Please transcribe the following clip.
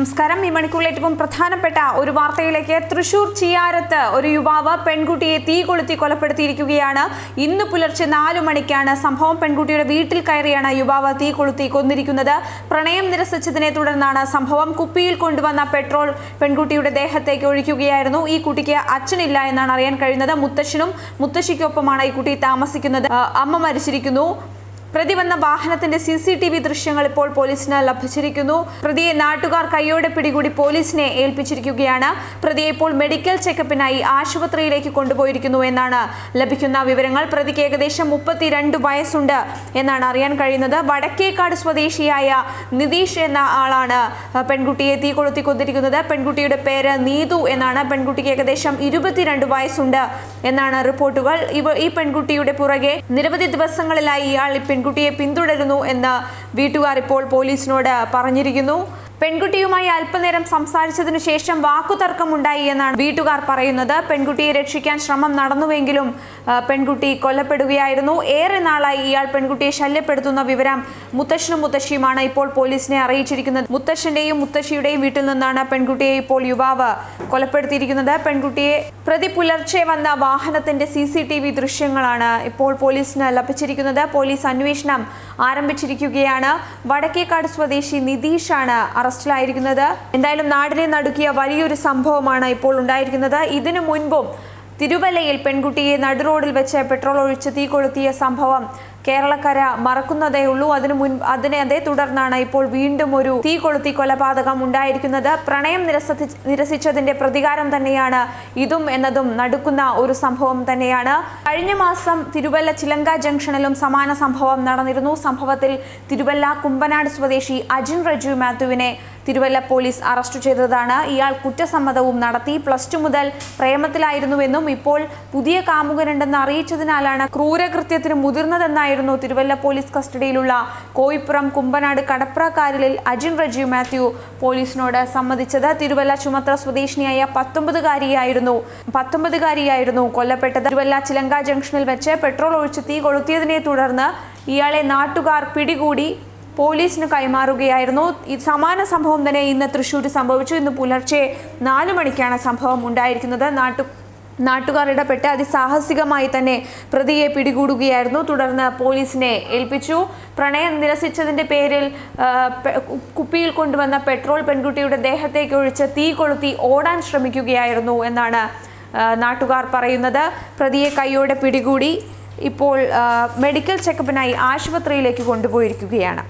നമസ്കാരം. ഈ മണിക്കൂറിൽ ഏറ്റവും പ്രധാനപ്പെട്ട ഒരു വാർത്തയിലേക്ക് തൃശൂർ ചിയാരത്ത് ഒരു യുവാവ് പെൺകുട്ടിയെ തീ കൊളുത്തി കൊലപ്പെടുത്തിയിരിക്കുകയാണ്. ഇന്ന് പുലർച്ചെ നാലു മണിക്കാണ് സംഭവം. പെൺകുട്ടിയുടെ വീട്ടിൽ കയറിയാണ് യുവാവ് തീ കൊളുത്തി കൊന്നിരിക്കുന്നത്. പ്രണയം നിരസിച്ചതിനെ തുടർന്നാണ് സംഭവം. കുപ്പിയിൽ കൊണ്ടുവന്ന പെട്രോൾ പെൺകുട്ടിയുടെ ദേഹത്തേക്ക് ഒഴിക്കുകയായിരുന്നു. ഈ കുട്ടിക്ക് അച്ഛനില്ല എന്നാണ് അറിയാൻ കഴിയുന്നത്. മുത്തശ്ശനും മുത്തശ്ശിക്കൊപ്പമാണ് ഈ കുട്ടി താമസിക്കുന്നത്. അമ്മ മരിച്ചിരിക്കുന്നു. പ്രതി വന്ന വാഹനത്തിന്റെ സി സി ടി വി ദൃശ്യങ്ങൾ ഇപ്പോൾ പോലീസിന് ലഭിച്ചിരിക്കുന്നു. പ്രതിയെ നാട്ടുകാർ കൈയോടെ പിടികൂടി പോലീസിനെ ഏൽപ്പിച്ചിരിക്കുകയാണ്. പ്രതിയെ ഇപ്പോൾ മെഡിക്കൽ ചെക്കപ്പിനായി ആശുപത്രിയിലേക്ക് കൊണ്ടുപോയിരിക്കുന്നു എന്നാണ് ലഭിക്കുന്ന വിവരങ്ങൾ. പ്രതിക്ക് ഏകദേശം മുപ്പത്തിരണ്ട് വയസ്സുണ്ട് എന്നാണ് അറിയാൻ കഴിയുന്നത്. വടക്കേക്കാട് സ്വദേശിയായ നിതീഷ് എന്ന ആളാണ് പെൺകുട്ടിയെ തീ കൊളുത്തി കൊന്നിരിക്കുന്നത് പെൺകുട്ടിയുടെ പേര് നീതു എന്നാണ്. പെൺകുട്ടിക്ക് ഏകദേശം ഇരുപത്തിരണ്ട് വയസ്സുണ്ട് എന്നാണ് റിപ്പോർട്ടുകൾ. ഈ പെൺകുട്ടിയുടെ പുറകെ നിരവധി ദിവസങ്ങളിലായി ഇയാൾ ഈ പെൺകുട്ടിയെ പിന്തുടരുന്നു എന്ന് വീട്ടുകാർ ഇപ്പോൾ പോലീസിനോട് പറഞ്ഞിരിക്കുന്നു. പെൺകുട്ടിയുമായി അല്പനേരം സംസാരിച്ചതിനു ശേഷം വാക്കുതർക്കമുണ്ടായി എന്നാണ് വീട്ടുകാർ പറയുന്നത്. പെൺകുട്ടിയെ രക്ഷിക്കാൻ ശ്രമം നടന്നുവെങ്കിലും പെൺകുട്ടി കൊല്ലപ്പെടുകയായിരുന്നു. ഏറെ നാളായി ഇയാൾ പെൺകുട്ടിയെ ശല്യപ്പെടുത്തുന്ന വിവരം മുത്തശ്ശനും മുത്തശ്ശിയുമാണ് ഇപ്പോൾ പോലീസിനെ അറിയിച്ചിരിക്കുന്നത്. മുത്തശ്ശന്റെയും മുത്തശ്ശിയുടെയും വീട്ടിൽ നിന്നാണ് പെൺകുട്ടിയെ ഇപ്പോൾ യുവാവ് കൊലപ്പെടുത്തിയിരിക്കുന്നത്. പെൺകുട്ടിയെ പ്രതി പുലർച്ചെ വന്ന വാഹനത്തിന്റെ സി സി ടി വി ദൃശ്യങ്ങളാണ് ഇപ്പോൾ പോലീസിന് ലഭിച്ചിരിക്കുന്നത്. പോലീസ് അന്വേഷണം ആരംഭിച്ചിരിക്കുകയാണ്. വടക്കേക്കാട് സ്വദേശി നിതീഷാണ് അറസ്റ്റിലായിരിക്കുന്നത്. എന്തായാലും നാടിനെ നടുക്കിയ വലിയൊരു സംഭവമാണ് ഇപ്പോൾ ഉണ്ടായിരിക്കുന്നത്. ഇതിനു മുൻപും തിരുവല്ലയിൽ പെൺകുട്ടിയെ നടുറോഡിൽ വെച്ച് പെട്രോൾ ഒഴിച്ച് തീ കൊളുത്തിയ സംഭവം കേരളക്കര മറക്കുന്നതേ ഉള്ളൂ. അതിനു മുൻ അതിനെ അതേ തുടർന്നാണ് ഇപ്പോൾ വീണ്ടും ഒരു തീ കൊളുത്തി കൊലപാതകം ഉണ്ടായിരിക്കുന്നത്. പ്രണയം നിരസി നിരസിച്ചതിന്റെ പ്രതികാരം തന്നെയാണ് ഇതും എന്നതും നടക്കുന്ന ഒരു സംഭവം തന്നെയാണ്. കഴിഞ്ഞ മാസം തിരുവല്ല ചിലങ്ക ജംഗ്ഷനിലും സമാന സംഭവം നടന്നിരുന്നു. സംഭവത്തിൽ തിരുവല്ല കുമ്പനാട് സ്വദേശി അജിൻ റജു മാത്യുവിനെ തിരുവല്ല പോലീസ് അറസ്റ്റ് ചെയ്തതാണ്. ഇയാൾ കുറ്റസമ്മതവും നടത്തി. പ്ലസ് ടു മുതൽ പ്രേമത്തിലായിരുന്നുവെന്നും ഇപ്പോൾ പുതിയ കാമുകനുണ്ടെന്ന് അറിയിച്ചതിനാലാണ് ക്രൂരകൃത്യത്തിന് മുതിർന്നതെന്നായിരുന്നു തിരുവല്ല പോലീസ് കസ്റ്റഡിയിലുള്ള കോയിപ്പുറം കുമ്പനാട് കടപ്രക്കാരിലിൽ അജിൻ റജി മാത്യു പോലീസിനോട് സമ്മതിച്ചത്. തിരുവല്ല ചുമത്ര സ്വദേശിനിയായ പത്തൊമ്പതുകാരിയായിരുന്നു. പത്തൊമ്പതുകാരിയായിരുന്നു കൊല്ലപ്പെട്ടത്. തിരുവല്ല ചിലങ്ക ജംഗ്ഷനിൽ വെച്ച് പെട്രോൾ ഒഴിച്ച് തീ കൊളുത്തിയതിനെ തുടർന്ന് ഇയാളെ നാട്ടുകാർ പിടികൂടി പോലീസിന് കൈമാറുകയായിരുന്നു. സമാന സംഭവം തന്നെ ഇന്ന് തൃശ്ശൂർ സംഭവിച്ചു. ഇന്ന് പുലർച്ചെ നാലു മണിക്കാണ് സംഭവം ഉണ്ടായിരിക്കുന്നത്. നാട്ടു നാട്ടുകാർ ഇടപെട്ട് അതിസാഹസികമായി തന്നെ പ്രതിയെ പിടികൂടുകയായിരുന്നു. തുടർന്ന് പോലീസിനെ ഏൽപ്പിച്ചു. പ്രണയം നിരസിച്ചതിന്റെ പേരിൽ കുപ്പിയിൽ കൊണ്ടുവന്ന പെട്രോൾ പെൺകുട്ടിയുടെ ദേഹത്തേക്ക് ഒഴിച്ച് തീ കൊളുത്തി ഓടാൻ ശ്രമിക്കുകയായിരുന്നു എന്നാണ് നാട്ടുകാർ പറയുന്നത്. പ്രതിയെ കൈയോടെ പിടികൂടി ഇപ്പോൾ മെഡിക്കൽ ചെക്കപ്പിനായി ആശുപത്രിയിലേക്ക് കൊണ്ടുപോയിരിക്കുകയാണ്.